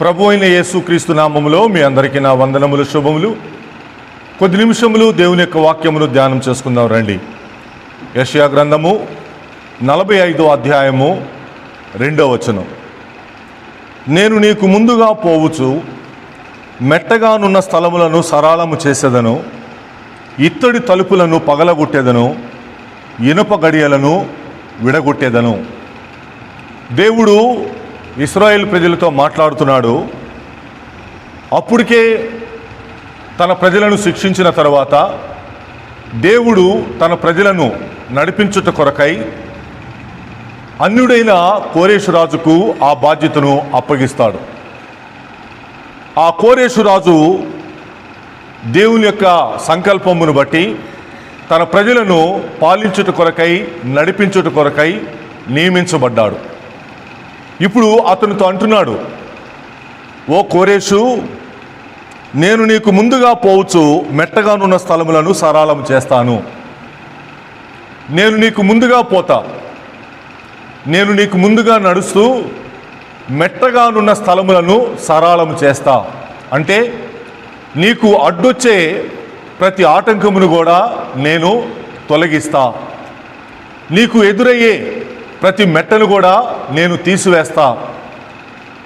ప్రభు అయిన యేసుక్రీస్తు నామములో మీ అందరికీ నా వందనములు శుభములు. కొద్ది నిమిషములు దేవుని యొక్క వాక్యమును ధ్యానం చేసుకుందాం రండి. యషయా గ్రంథము నలభై ఐదో అధ్యాయము రెండో వచనం. నేను నీకు ముందుగా పోవచ్చు మెట్టగానున్న స్థలములను సరాళము చేసేదను ఇత్తడి తలుపులను పగలగొట్టేదను ఇనుప గడియలను విడగొట్టేదను. దేవుడు ఇస్రాయేల్ ప్రజలతో మాట్లాడుతున్నాడు. అప్పటికే తన ప్రజలను శిక్షించిన తర్వాత దేవుడు తన ప్రజలను నడిపించుట కొరకై అన్యుడైన కోరేశురాజుకు ఆ బాధ్యతను అప్పగిస్తాడు. ఆ కోరేశురాజు దేవుని యొక్క సంకల్పమును బట్టి తన ప్రజలను పాలించుట కొరకై నడిపించుట కొరకై నియమించబడ్డాడు. ఇప్పుడు అతనితో అంటున్నాడు ఓ కోరేషు నేను నీకు ముందుగా పోవచ్చు మెట్టగానున్న స్థలములను సరాలం చేస్తాను. నేను నీకు ముందుగా పోతా. నేను నీకు ముందుగా నడుస్తూ మెట్టగానున్న స్థలములను సరాలం చేస్తా. అంటే నీకు అడ్డొచ్చే ప్రతి ఆటంకమును కూడా నేను తొలగిస్తా. నీకు ఎదురయ్యే ప్రతి మెట్టను కూడా నేను తీసివేస్తా.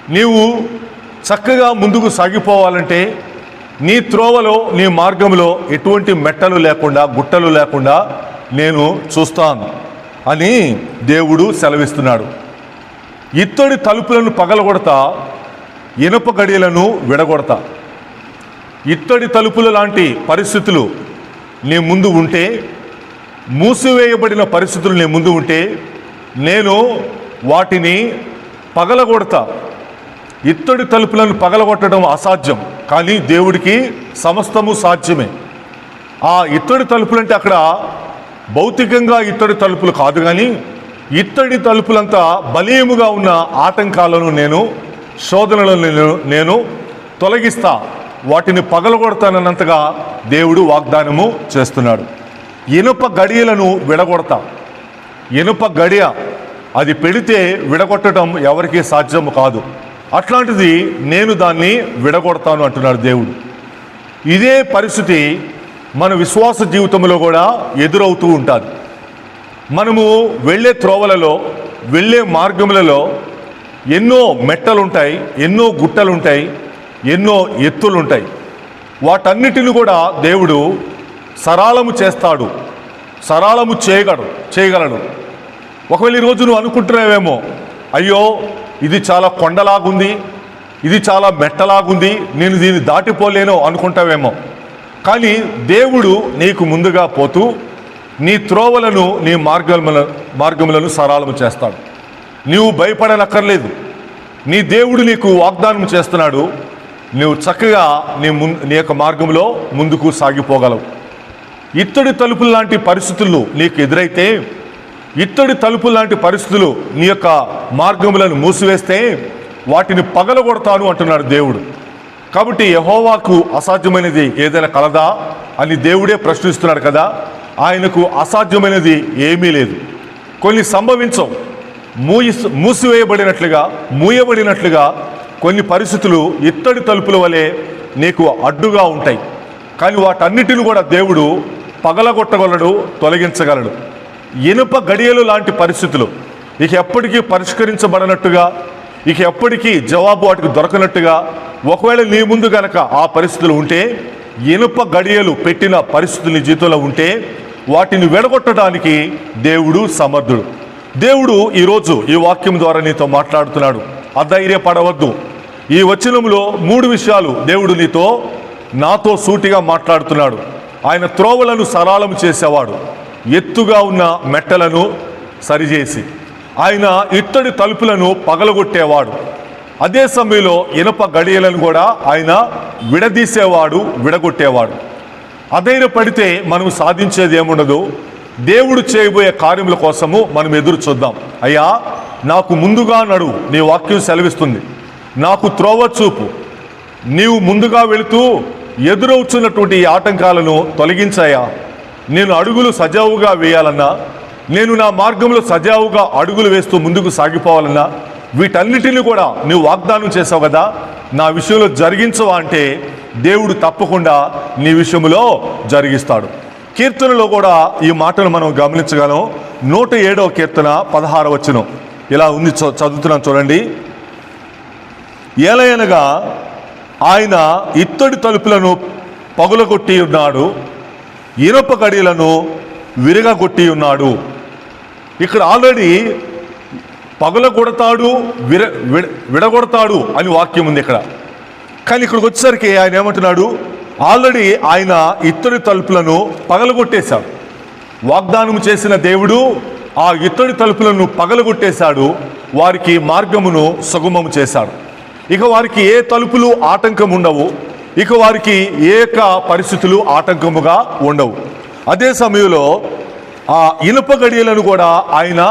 నీవు చక్కగా ముందుకు సాగిపోవాలంటే నీ త్రోవలో నీ మార్గంలో ఎటువంటి మెట్టలు లేకుండా గుట్టలు లేకుండా నేను చూస్తాను అని దేవుడు సెలవిస్తున్నాడు. ఇత్తడి తలుపులను పగలగొడతా ఇనుప గడియలను విడగొడతా. ఇత్తడి తలుపులు లాంటి పరిస్థితులు నీ ముందు ఉంటే మూసివేయబడిన పరిస్థితులు నీ ముందు ఉంటే నేను వాటిని పగలగొడతా. ఇత్తడి తలుపులను పగలగొట్టడం అసాధ్యం కానీ దేవుడికి సమస్తము సాధ్యమే. ఆ ఇత్తడి తలుపులు అంటే అక్కడ భౌతికంగా ఇత్తడి తలుపులు కాదు కానీ ఇత్తడి తలుపులంతా బలీయముగా ఉన్న ఆటంకాలను నేను శోధనలను నేను నేను తొలగిస్తా. వాటిని పగలగొడతానన్నంతగా దేవుడు వాగ్దానము చేస్తున్నాడు. ఇనుప గడియలను విడగొడతా. ఇనుప గడియ. అది పెడితే విడగొట్టడం ఎవరికీ సాధ్యము కాదు. అట్లాంటిది నేను దాన్ని విడగొడతాను అంటున్నాడు దేవుడు. ఇదే పరిస్థితి మన విశ్వాస జీవితంలో కూడా ఎదురవుతూ ఉంటుంది. మనము వెళ్ళే త్రోవలలో వెళ్ళే మార్గములలో ఎన్నో మెట్టలుంటాయి ఎన్నో గుట్టలుంటాయి ఎన్నో ఎత్తులుంటాయి. వాటన్నిటిని కూడా దేవుడు సరాలము చేస్తాడు. సరాళము చేయగలడు చేయగలడు ఒకవేళ ఈరోజు నువ్వు అనుకుంటున్నావేమో అయ్యో ఇది చాలా కొండలాగుంది ఇది చాలా మెట్టలాగుంది నేను దీన్ని దాటిపోలేను అనుకుంటావేమో. కానీ దేవుడు నీకు ముందుగా పోతూ నీ త్రోవలను నీ మార్గముల మార్గములను సరాళము చేస్తాడు. నీవు భయపడనక్కర్లేదు. నీ దేవుడు నీకు వాగ్దానం చేస్తున్నాడు. నువ్వు చక్కగా నీ ము నీ యొక్క మార్గంలో ముందుకు సాగిపోగలవు. ఇత్తడి తలుపులు లాంటి పరిస్థితులు నీకు ఎదురైతే ఇత్తడి తలుపులు లాంటి పరిస్థితులు నీ యొక్క మార్గములను మూసివేస్తే వాటిని పగలగొడతాను అంటున్నాడు దేవుడు. కాబట్టి యహోవాకు అసాధ్యమైనది ఏదైనా కలదా అని దేవుడే ప్రశ్నిస్తున్నాడు కదా. ఆయనకు అసాధ్యమైనది ఏమీ లేదు. కొన్ని సంభవించవు. మూయి మూసివేయబడినట్లుగా మూయబడినట్లుగా కొన్ని పరిస్థితులు ఇత్తడి తలుపుల వలె నీకు అడ్డుగా ఉంటాయి. కానీ వాటన్నిటిని కూడా దేవుడు పగలగొట్టగలడు తొలగించగలడు. ఇనుప గడియలు లాంటి పరిస్థితులు. ఇక ఎప్పటికీ పరిష్కరించబడనట్టుగా ఇక ఎప్పటికీ జవాబు వాటికి దొరకనట్టుగా ఒకవేళ నీ ముందు గనక ఆ పరిస్థితులు ఉంటే ఇనుప గడియలు పెట్టిన పరిస్థితులు నీ జీవితంలో ఉంటే వాటిని వెడగొట్టడానికి దేవుడు సమర్థుడు. దేవుడు ఈరోజు ఈ వాక్యం ద్వారా నీతో మాట్లాడుతున్నాడు. అధైర్యపడవద్దు. ఈ వచనంలో మూడు విషయాలు దేవుడు నీతో నాతో సూటిగా మాట్లాడుతున్నాడు. ఆయన త్రోవలను సరాలం చేసేవాడు. ఎత్తుగా ఉన్న మెట్టలను సరిచేసి ఆయన ఇత్తడి తలుపులను పగలగొట్టేవాడు. అదే సమయంలో ఇనప గడియలను కూడా ఆయన విడదీసేవాడు విడగొట్టేవాడు. అదైన పడితే మనం సాధించేది ఏముండదు దేవుడు చేయబోయే కార్యముల కోసము మనం ఎదురు చూద్దాం. అయ్యా నాకు ముందుగా నడు నీ వాక్యం సెలవిస్తుంది. నాకు త్రోవ చూపు. నీవు ముందుగా వెళుతూ ఎదురవుతున్నటువంటి ఈ ఆటంకాలను తొలగించాయా? నేను అడుగులు సజావుగా వేయాలన్నా? నేను నా మార్గంలో సజావుగా అడుగులు వేస్తూ ముందుకు సాగిపోవాలన్నా? వీటన్నిటిని కూడా నువ్వు వాగ్దానం చేసావు కదా? నా విషయంలో జరిగించవా అంటే దేవుడు తప్పకుండా నీ విషయంలో జరిగిస్తాడు. కీర్తనలో కూడా ఈ మాటను మనం గమనించగలం. నూట ఏడవ కీర్తన పదహార వచ్చిన ఇలా ఉంది చదువుతున్నాను చూడండి. ఏలయనగా ఆయన ఇత్తడి తలుపులను పగులగొట్టి ఉన్నాడు ఇనుప గడియలను విరగగొట్టి ఉన్నాడు. ఇక్కడ ఆల్రెడీ పగలగొడతాడు విర విడ- విడగొడతాడు అని వాక్యం ఉంది ఇక్కడ. కానీ ఇక్కడికి వచ్చేసరికి ఆయన ఏమంటున్నాడు? ఆల్రెడీ ఆయన ఇత్తడి తలుపులను పగలగొట్టేశాడు. వాగ్దానం చేసిన దేవుడు ఆ ఇత్తడి తలుపులను పగలగొట్టేశాడు వారికి మార్గమును సుగమము చేశాడు. ఇక వారికి ఏ తలుపులు ఆటంకం ఉండవు. ఇక వారికి ఏక పరిస్థితులు ఆటంకముగా ఉండవు. అదే సమయంలో ఆ ఇనుప గడియలను కూడా ఆయన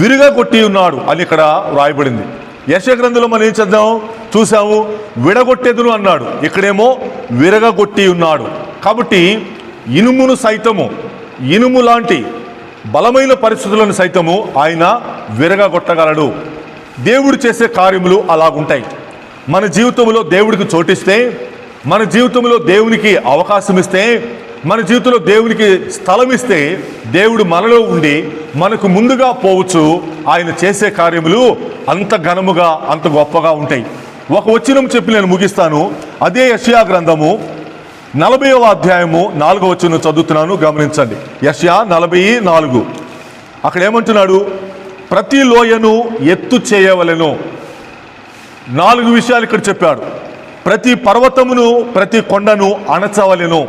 విరిగా కొట్టి ఉన్నాడు అని ఇక్కడ రాయబడింది యశగ్రంథంలో మనం ఏం చేద్దాం చూసాము విడగొట్టేదును అన్నాడు. ఇక్కడేమో విరగగొట్టి ఉన్నాడు. కాబట్టి ఇనుమును సైతము ఇనుము లాంటి బలమైన పరిస్థితులను సైతము ఆయన విరగగొట్టగలడు. దేవుడు చేసే కార్యములు అలాగుంటాయి. మన జీవితంలో దేవుడికి చోటిస్తే మన జీవితంలో దేవునికి అవకాశం ఇస్తే మన జీవితంలో దేవునికి స్థలం ఇస్తే దేవుడు మనలో ఉండి మనకు ముందుగా పోవచ్చు. ఆయన చేసే కార్యములు అంత ఘనముగా అంత గొప్పగా ఉంటాయి. ఒక వచనం చెప్పి నేను ముగిస్తాను. అదే యషయా గ్రంథము నలభైవ అధ్యాయము నాలుగవ వచనం చదువుతున్నాను. గమనించండి. యషయా నలభై నాలుగు. అక్కడ ఏమంటున్నాడు? ప్రతి లోయను ఎత్తు చేయవలెను. నాలుగు విషయాలు ఇక్కడ చెప్పాడు. ప్రతి పర్వతమును ప్రతి కొండను అణచవలెను.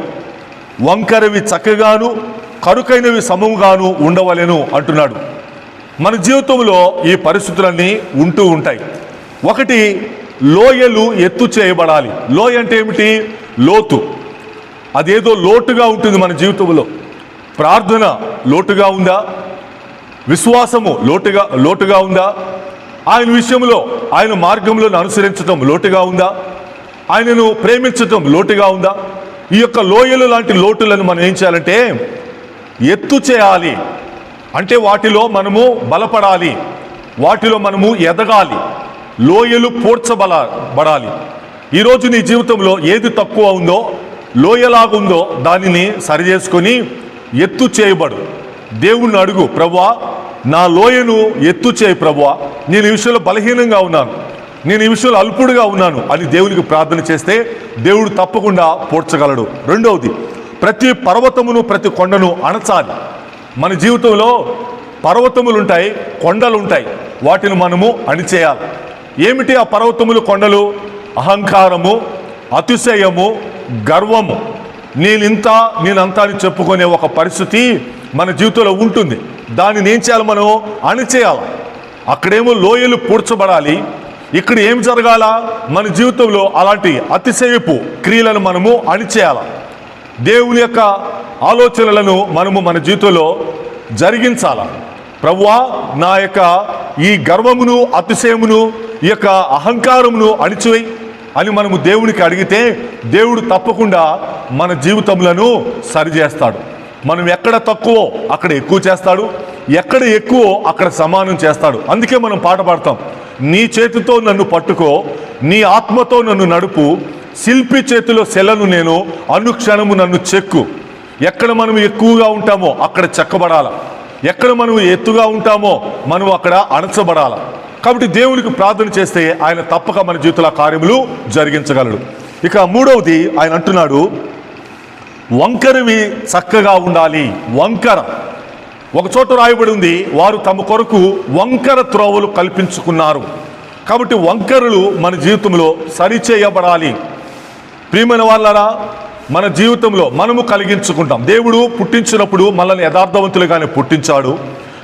వంకరవి చక్కగాను కరుకైనవి సమముగాను ఉండవలెను అంటున్నాడు. మన జీవితంలో ఈ పరిస్థితులన్నీ ఉంటూ ఉంటాయి. ఒకటి లోయలు ఎత్తు చేయబడాలి. లోయ అంటే ఏమిటి? లోతు. అదేదో లోటుగా ఉంటుంది మన జీవితంలో. ప్రార్థన లోటుగా ఉందా? విశ్వాసము లోటుగా లోటుగా ఉందా? ఆయన విషయంలో ఆయన మార్గంలో అనుసరించడం లోటుగా ఉందా? ఆయనను ప్రేమించటం లోటుగా ఉందా? ఈ యొక్క లోయలు లాంటి లోటులను మనం ఏం చేయాలంటే ఎత్తు చేయాలి. అంటే వాటిలో మనము బలపడాలి. వాటిలో మనము ఎదగాలి. లోయలు పోడ్చబల బడాలి. ఈరోజు నీ జీవితంలో ఏది తక్కువ ఉందో లోయలాగుందో దానిని సరిచేసుకొని ఎత్తు చేయబడు. దేవుణ్ణి అడుగు ప్రభువా నా లోయను ఎత్తు చేయి ప్రభా నేను ఈ విషయంలో బలహీనంగా ఉన్నాను. నేను ఈ విషయంలో అల్పుడుగా ఉన్నాను అని దేవునికి ప్రార్థన చేస్తే దేవుడు తప్పకుండా పోడ్చగలడు. రెండవది ప్రతి పర్వతమును ప్రతి కొండను అణచాలి. మన జీవితంలో పర్వతములు ఉంటాయి కొండలు ఉంటాయి వాటిని మనము అణిచేయాలి. ఏమిటి ఆ పర్వతములు కొండలు? అహంకారము అతిశయము గర్వము. నేనింత నేనంతా అని చెప్పుకునే ఒక పరిస్థితి మన జీవితంలో ఉంటుంది. దానిని ఏం చేయాలి మనం అణిచేయాలి. అక్కడేమో లోయలు పూడ్చబడాలి. ఇక్కడ ఏం జరగాల? మన జీవితంలో అలాంటి అతిశయపు క్రియలను మనము అణిచేయాలి. దేవుని యొక్క ఆలోచనలను మనము మన జీవితంలో జరిగించాల. ప్రభువా నా యొక్క ఈ గర్వమును అతిశయమును ఈ యొక్క అహంకారమును అణిచివేయి అని మనము దేవునికి అడిగితే దేవుడు తప్పకుండా మన జీవితములను సరిచేస్తాడు. మనం ఎక్కడ తక్కువో అక్కడ ఎక్కువ చేస్తాడు. ఎక్కడ ఎక్కువ అక్కడ సమానం చేస్తాడు. అందుకే మనం పాట పాడతాం. నీ చేతితో నన్ను పట్టుకో నీ ఆత్మతో నన్ను నడుపు శిల్పి చేతిలో సెలను నేను అనుక్షణము నన్ను చెక్కు. ఎక్కడ మనం ఎక్కువగా ఉంటామో అక్కడ చెక్కబడాల. ఎక్కడ మనం ఎత్తుగా ఉంటామో మనం అక్కడ అణచబడాల. కాబట్టి దేవునికి ప్రార్థన చేస్తే ఆయన తప్పక మన జీవితంలో కార్యములు జరిగించగలడు. ఇక మూడవది ఆయన అంటున్నాడు వంకరవి చక్కగా ఉండాలి. వంకర. ఒక చోట రాయబడి ఉంది వారు తమ కొరకు వంకర త్రోవలు కల్పించుకున్నారు. కాబట్టి వంకరలు మన జీవితంలో సరిచేయబడాలి. ప్రియమైన వాళ్ళరా మన జీవితంలో మనము కలిగించుకుంటాం. దేవుడు పుట్టించినప్పుడు మనల్ని యథార్థవంతులుగానే పుట్టించాడు.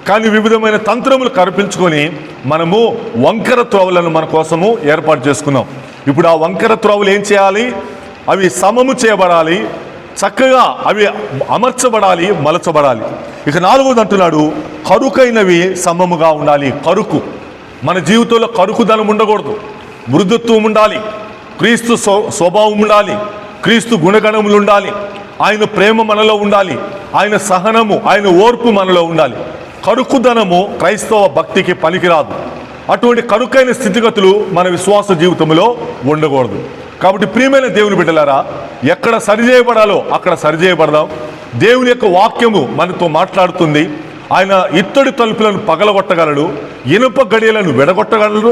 కానీ వివిధమైన తంత్రములు కల్పించుకొని మనము వంకర త్రోవలను మన కోసము ఏర్పాటు చేసుకున్నాం. ఇప్పుడు ఆ వంకర త్రోవలు ఏం చేయాలి? అవి సమము చేయబడాలి. చక్కగా అవి అమర్చబడాలి మలచబడాలి. ఇక నాలుగోది అంటున్నాడు కరుకైనవి సమముగా ఉండాలి. కరుకు. మన జీవితంలో కరుకుదనం ఉండకూడదు. మృదుత్వం ఉండాలి. క్రీస్తు స్వభావం ఉండాలి. క్రీస్తు గుణగణములు ఉండాలి. ఆయన ప్రేమ మనలో ఉండాలి. ఆయన సహనము ఆయన ఓర్పు మనలో ఉండాలి. కరుకుదనము క్రైస్తవ భక్తికి పనికిరాదు. అటువంటి కరుకైన స్థితిగతులు మన విశ్వాస జీవితంలో ఉండకూడదు. కాబట్టి ప్రియమైన దేవుని బిడ్డలారా ఎక్కడ సరిచేయబడాలో అక్కడ సరిచేయబడదాం దేవుని యొక్క వాక్యము మనతో మాట్లాడుతుంది. ఆయన ఇత్తడి తలుపులను పగలగొట్టగలడు ఇనుప గడియలను విడగొట్టగలడు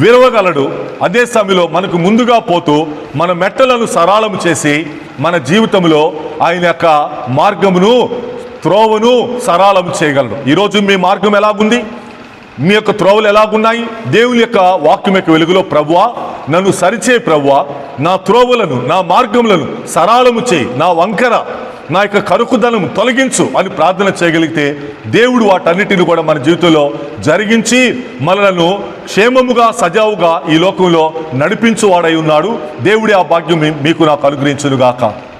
విరవగలడు. అదే సమయంలో మనకు ముందుగా పోతూ మన మెట్టలను సరాళము చేసి మన జీవితంలో ఆయన యొక్క మార్గమును త్రోవను సరాళము చేయగలడు. ఈరోజు మీ మార్గం ఎలాగుంది? మీ యొక్క త్రోవలు ఎలాగున్నాయి? దేవుని యొక్క వాక్యం యొక్క వెలుగులో ప్రభువా నన్ను సరిచే ప్రభువా నా త్రోవలను నా మార్గములను సరాళము చేయి నా వంకర నా యొక్క కరుకుదనం తొలగించు అని ప్రార్థన చేయగలిగితే దేవుడు వాటన్నిటిని కూడా మన జీవితంలో జరిగించి మనలను క్షేమముగా సజావుగా ఈ లోకంలో నడిపించువాడై ఉన్నాడు. దేవుడి ఆ భాగ్యం మీకు నాకు అనుగ్రహించునుగాక.